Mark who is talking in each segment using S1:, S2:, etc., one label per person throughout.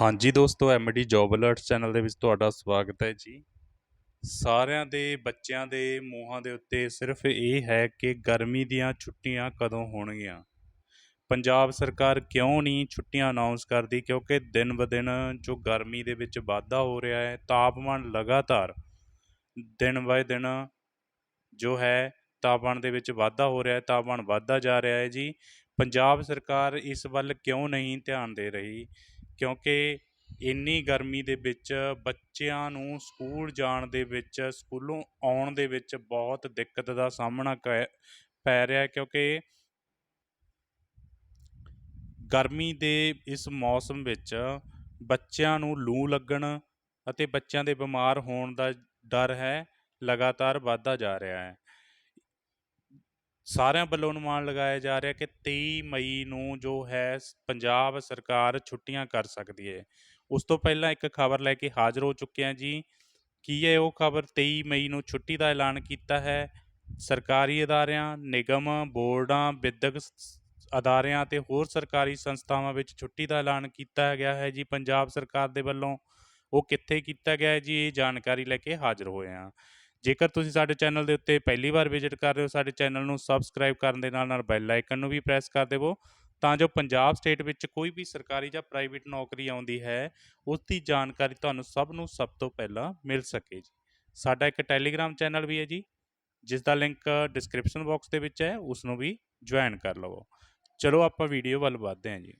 S1: ਹਾਂਜੀ ਦੋਸਤੋ MD job alerts channel ਦੇ ਵਿੱਚ ਤੁਹਾਡਾ ਸਵਾਗਤ ਹੈ ਜੀ। ਸਾਰਿਆਂ ਦੇ, ਬੱਚਿਆਂ ਦੇ ਮੂੰਹਾਂ ਦੇ ਉੱਤੇ ਸਿਰਫ ਇਹ ਹੈ ਕਿ ਗਰਮੀ ਦੀਆਂ ਛੁੱਟੀਆਂ ਕਦੋਂ ਹੋਣਗੀਆਂ? ਪੰਜਾਬ ਸਰਕਾਰ ਕਿਉਂ ਨਹੀਂ ਛੁੱਟੀਆਂ ਅਨਾਉਂਸ ਕਰਦੀ? ਕਿਉਂਕਿ ਦਿਨ ਬ ਦਿਨ ਜੋ ਗਰਮੀ ਦੇ ਵਿੱਚ ਵਾਧਾ ਹੋ ਰਿਹਾ ਹੈ, ਤਾਪਮਾਨ ਲਗਾਤਾਰ ਦਿਨ ਬਾਏ ਦਿਨ ਜੋ ਹੈ, ਤਾਪਮਾਨ ਦੇ ਵਿੱਚ ਵਾਧਾ ਹੋ ਰਿਹਾ ਹੈ, ਤਾਪਮਾਨ ਵੱਧਦਾ ਜਾ ਰਿਹਾ ਹੈ ਜੀ। ਪੰਜਾਬ ਸਰਕਾਰ ਇਸ ਵੱਲ ਕਿਉਂ ਨਹੀਂ ਧਿਆਨ ਦੇ ਰਹੀ? ਕਿਉਂਕਿ ਇੰਨੀ ਗਰਮੀ ਦੇ ਵਿੱਚ ਬੱਚਿਆਂ ਨੂੰ ਸਕੂਲ ਜਾਣ ਦੇ ਵਿੱਚ, ਸਕੂਲੋਂ ਆਉਣ ਦੇ ਵਿੱਚ ਬਹੁਤ ਦਿੱਕਤ ਦਾ ਸਾਹਮਣਾ ਕ- ਪੈ ਰਿਹਾ ਕਿਉਂਕਿ ਗਰਮੀ ਦੇ ਇਸ ਮੌਸਮ ਵਿੱਚ ਬੱਚਿਆਂ ਨੂੰ ਲੂ ਲੱਗਣ ਅਤੇ ਬੱਚਿਆਂ ਦੇ ਬਿਮਾਰ ਹੋਣ ਦਾ ਡਰ ਹੈ, ਲਗਾਤਾਰ ਵੱਧਦਾ ਜਾ ਰਿਹਾ ਹੈ। ਸਾਰਿਆਂ ਵੱਲੋਂ ਅਨੁਮਾਨ ਲਗਾਇਆ ਜਾ ਰਿਹਾ ਕਿ 23 ਮਈ ਨੂੰ ਜੋ ਹੈ, ਪੰਜਾਬ ਸਰਕਾਰ ਛੁੱਟੀਆਂ ਕਰ ਸਕਦੀ ਹੈ ਉਸ ਤੋਂ ਪਹਿਲਾਂ ਇੱਕ ਖਬਰ ਲੈ ਕੇ ਹਾਜ਼ਰ ਹੋ ਚੁੱਕੇ ਹਾਂ ਜੀ। ਕੀ ਹੈ ਉਹ ਖਬਰ 23 ਮਈ ਨੂੰ ਛੁੱਟੀ ਦਾ ਐਲਾਨ ਕੀਤਾ ਹੈ? ਸਰਕਾਰੀ ਅਦਾਰਿਆਂ, ਨਿਗਮ, ਬੋਰਡਾਂ, ਵਿਦਿਅਕ ਅਦਾਰਿਆਂ ਅਤੇ ਹੋਰ ਸਰਕਾਰੀ ਸੰਸਥਾਵਾਂ ਵਿੱਚ ਛੁੱਟੀ ਦਾ ਐਲਾਨ ਕੀਤਾ ਗਿਆ ਹੈ ਜੀ। ਪੰਜਾਬ ਸਰਕਾਰ ਦੇ ਵੱਲੋਂ ਉਹ ਕਿੱਥੇ ਕੀਤਾ ਗਿਆ ਹੈ ਜੀ? ਇਹ ਜਾਣਕਾਰੀ ਲੈ ਕੇ ਹਾਜ਼ਰ ਹੋਏ ਹਾਂ। ਜੇਕਰ ਤੁਸੀਂ ਸਾਡੇ ਚੈਨਲ ਦੇ ਉੱਤੇ ਪਹਿਲੀ ਵਾਰ ਵਿਜ਼ਿਟ ਕਰ ਰਹੇ ਹੋ, ਸਾਡੇ ਚੈਨਲ ਨੂੰ ਸਬਸਕ੍ਰਾਈਬ ਕਰਨ ਦੇ ਨਾਲ ਨਾਲ ਬੈਲ ਆਈਕਨ ਨੂੰ ਵੀ ਪ੍ਰੈਸ ਕਰ ਦੇਵੋ, ਤਾਂ ਜੋ ਪੰਜਾਬ ਸਟੇਟ ਵਿੱਚ ਕੋਈ ਵੀ ਸਰਕਾਰੀ ਜਾਂ ਪ੍ਰਾਈਵੇਟ ਨੌਕਰੀ ਆਉਂਦੀ ਹੈ ਉਸ ਦੀ ਜਾਣਕਾਰੀ ਤੁਹਾਨੂੰ ਸਭ ਨੂੰ ਸਭ ਤੋਂ ਪਹਿਲਾਂ ਮਿਲ ਸਕੇ ਜੀ। ਸਾਡਾ ਇੱਕ ਟੈਲੀਗ੍ਰਾਮ ਚੈਨਲ ਵੀ ਹੈ ਜੀ ਜਿਸ ਦਾ ਲਿੰਕ ਡਿਸਕ੍ਰਿਪਸ਼ਨ ਬਾਕਸ ਦੇ ਵਿੱਚ ਹੈ ਉਸ ਨੂੰ ਵੀ ਜੁਆਇਨ ਕਰ ਲਵੋ। ਚਲੋ ਆਪਾਂ ਵੀਡੀਓ ਵੱਲ ਵਧਦੇ ਹਾਂ ਜੀ।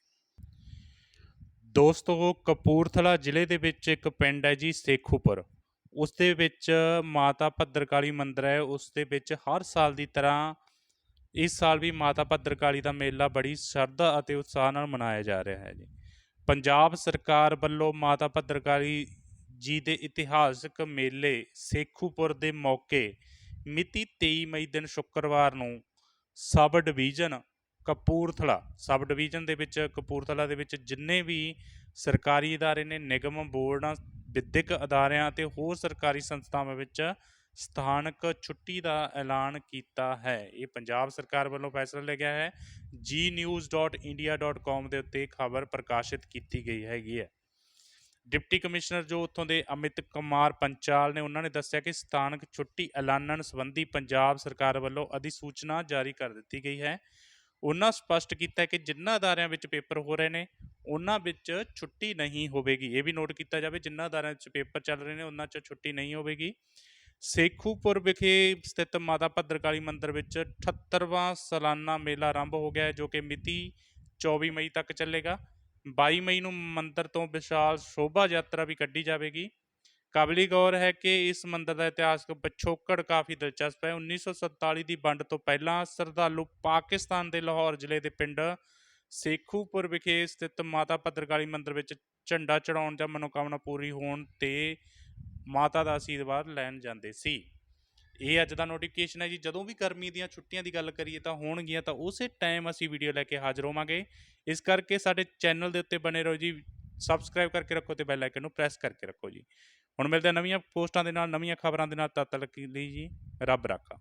S1: ਦੋਸਤੋ, ਕਪੂਰਥਲਾ ਜ਼ਿਲ੍ਹੇ ਦੇ ਵਿੱਚ ਇੱਕ ਪਿੰਡ ਹੈ ਜੀ, ਸੇਖੂਪੁਰ। ਉਸ ਦੇ ਵਿੱਚ ਮਾਤਾ ਭੱਦਰਕਾਲੀ ਮੰਦਿਰ ਹੈ, ਉਸ ਦੇ ਵਿੱਚ ਹਰ ਸਾਲ ਦੀ ਤਰ੍ਹਾਂ ਇਸ ਸਾਲ ਵੀ ਮਾਤਾ ਭੱਦਰਕਾਲੀ ਦਾ ਮੇਲਾ ਬੜੀ ਸ਼ਰਧਾ ਅਤੇ ਉਤਸ਼ਾਹ ਨਾਲ ਮਨਾਇਆ ਜਾ ਰਿਹਾ ਹੈ ਜੀ। ਪੰਜਾਬ ਸਰਕਾਰ ਵੱਲੋਂ ਮਾਤਾ ਭੱਦਰਕਾਲੀ ਜੀ ਦੇ ਇਤਿਹਾਸਕ ਮੇਲੇ ਸੇਖੂਪੁਰ ਦੇ ਮੌਕੇ ਮਿਤੀ 23 ਮਈ ਦਿਨ ਸ਼ੁੱਕਰਵਾਰ ਨੂੰ sub division Kapurthala, sub division ਦੇ ਵਿੱਚ ਕਪੂਰਥਲਾ ਦੇ ਵਿੱਚ ਜਿੰਨੇ ਵੀ ਸਰਕਾਰੀ ਅਦਾਰੇ ਨੇ, ਨਿਗਮ, ਬੋਰਡਾਂ ਵਿੱਦਿਅਕ ਅਦਾਰਿਆਂ ਅਤੇ ਹੋਰ ਸਰਕਾਰੀ ਸੰਸਥਾਵਾਂ ਵਿੱਚ ਸਥਾਨਕ ਛੁੱਟੀ ਦਾ ਐਲਾਨ ਕੀਤਾ ਹੈ। ਇਹ ਪੰਜਾਬ ਸਰਕਾਰ ਵੱਲੋਂ ਫੈਸਲਾ ਲਿਆ ਗਿਆ ਹੈ। gnews.india.com ਦੇ ਉੱਤੇ ਖਬਰ ਪ੍ਰਕਾਸ਼ਿਤ ਕੀਤੀ ਗਈ ਹੈਗੀ ਹੈ। ਡਿਪਟੀ ਕਮਿਸ਼ਨਰ ਜੋ ਉੱਥੋਂ ਦੇ ਅਮਿਤ ਕੁਮਾਰ ਪੰਚਾਲ ਨੇ, ਉਹਨਾਂ ਨੇ ਦੱਸਿਆ ਕਿ ਸਥਾਨਕ ਛੁੱਟੀ ਐਲਾਨਣ ਸੰਬੰਧੀ ਪੰਜਾਬ ਸਰਕਾਰ ਵੱਲੋਂ ਅਧਿਸੂਚਨਾ ਜਾਰੀ ਕਰ ਦਿੱਤੀ ਗਈ ਹੈ। ਉਹਨਾਂ ਸਪਸ਼ਟ ਕੀਤਾ ਕਿ ਜਿਨ੍ਹਾਂ ਅਦਾਰਿਆਂ ਵਿੱਚ ਪੇਪਰ ਹੋ ਰਹੇ ਨੇ, ਉਹਨਾਂ ਵਿੱਚ ਛੁੱਟੀ ਨਹੀਂ ਹੋਵੇਗੀ। ਇਹ ਵੀ ਨੋਟ ਕੀਤਾ ਜਾਵੇ ਜਿਨ੍ਹਾਂ ਅਦਾਰਿਆਂ ਵਿੱਚ ਪੇਪਰ ਚੱਲ ਰਹੇ ਨੇ, ਉਹਨਾਂ 'ਚ ਛੁੱਟੀ ਨਹੀਂ ਹੋਵੇਗੀ। ਸੇਖੂਪੁਰ ਵਿਖੇ ਸਥਿਤ ਮਾਤਾ ਭੱਦਰਕਾਲੀ ਮੰਦਿਰ ਵਿੱਚ 78ਵਾਂ ਸਾਲਾਨਾ ਮੇਲਾ ਆਰੰਭ ਹੋ ਗਿਆ ਹੈ, ਜੋ ਕਿ ਮਿਤੀ 24 ਮਈ ਤੱਕ ਚੱਲੇਗਾ। 22 ਮਈ ਨੂੰ ਮੰਦਿਰ ਤੋਂ ਵਿਸ਼ਾਲ ਸ਼ੋਭਾ ਯਾਤਰਾ ਵੀ ਕੱਢੀ ਜਾਵੇਗੀ। ਕਾਬਲੀ ਗੌਰ ਹੈ ਕਿ ਇਸ ਮੰਦਰ ਦਾ ਇਤਿਹਾਸਕ ਪਿਛੋਕੜ ਕਾਫੀ ਦਿਲਚਸਪ ਹੈ। 1947 ਦੀ ਵੰਡ ਤੋਂ ਪਹਿਲਾਂ ਸ਼ਰਧਾਲੂ ਪਾਕਿਸਤਾਨ ਦੇ ਲਾਹੌਰ ਜ਼ਿਲ੍ਹੇ ਦੇ ਪਿੰਡ ਸੇਖੂਪੁਰ ਵਿਖੇ ਸਥਿਤ ਮਾਤਾ ਪੱਤਰਕਾਲੀ ਮੰਦਰ ਵਿੱਚ ਝੰਡਾ ਚੜਾਉਣ ਜਾਂ ਮਨੋਕਾਮਨਾ ਪੂਰੀ ਹੋਣ ਤੇ ਮਾਤਾ ਦਾ ਆਸ਼ੀਰਵਾਦ ਲੈਣ ਜਾਂਦੇ ਸੀ। ਇਹ ਅੱਜ ਦਾ ਨੋਟੀਫਿਕੇਸ਼ਨ ਹੈ ਜੀ। ਜਦੋਂ ਵੀ ਗਰਮੀ ਦੀਆਂ ਛੁੱਟੀਆਂ ਦੀ ਗੱਲ ਕਰੀਏ ਤਾਂ ਹੋਣਗੀਆਂ ਤਾਂ ਉਸੇ ਟਾਈਮ ਅਸੀਂ ਵੀਡੀਓ ਲੈ ਕੇ ਹਾਜ਼ਰ ਹੋਵਾਂਗੇ। ਇਸ ਕਰਕੇ ਸਾਡੇ ਚੈਨਲ ਦੇ ਉੱਤੇ ਬਣੇ ਰਹੋ ਜੀ। ਸਬਸਕ੍ਰਾਈਬ ਕਰਕੇ ਰੱਖੋ ਤੇ ਬੈਲ ਆਈਕਨ ਨੂੰ ਪ੍ਰੈਸ ਕਰਕੇ ਰੱਖੋ ਜੀ। ਹੁਣ ਮਿਲਦੇ ਨਵੀਆਂ ਪੋਸਟਾਂ ਦੇ ਨਾਲ, ਨਵੀਆਂ ਖਬਰਾਂ ਦੇ ਨਾਲ, ਤਦ ਤੱਕ ਲਈ ਜੀ, ਰੱਬ ਰਾਖਾ।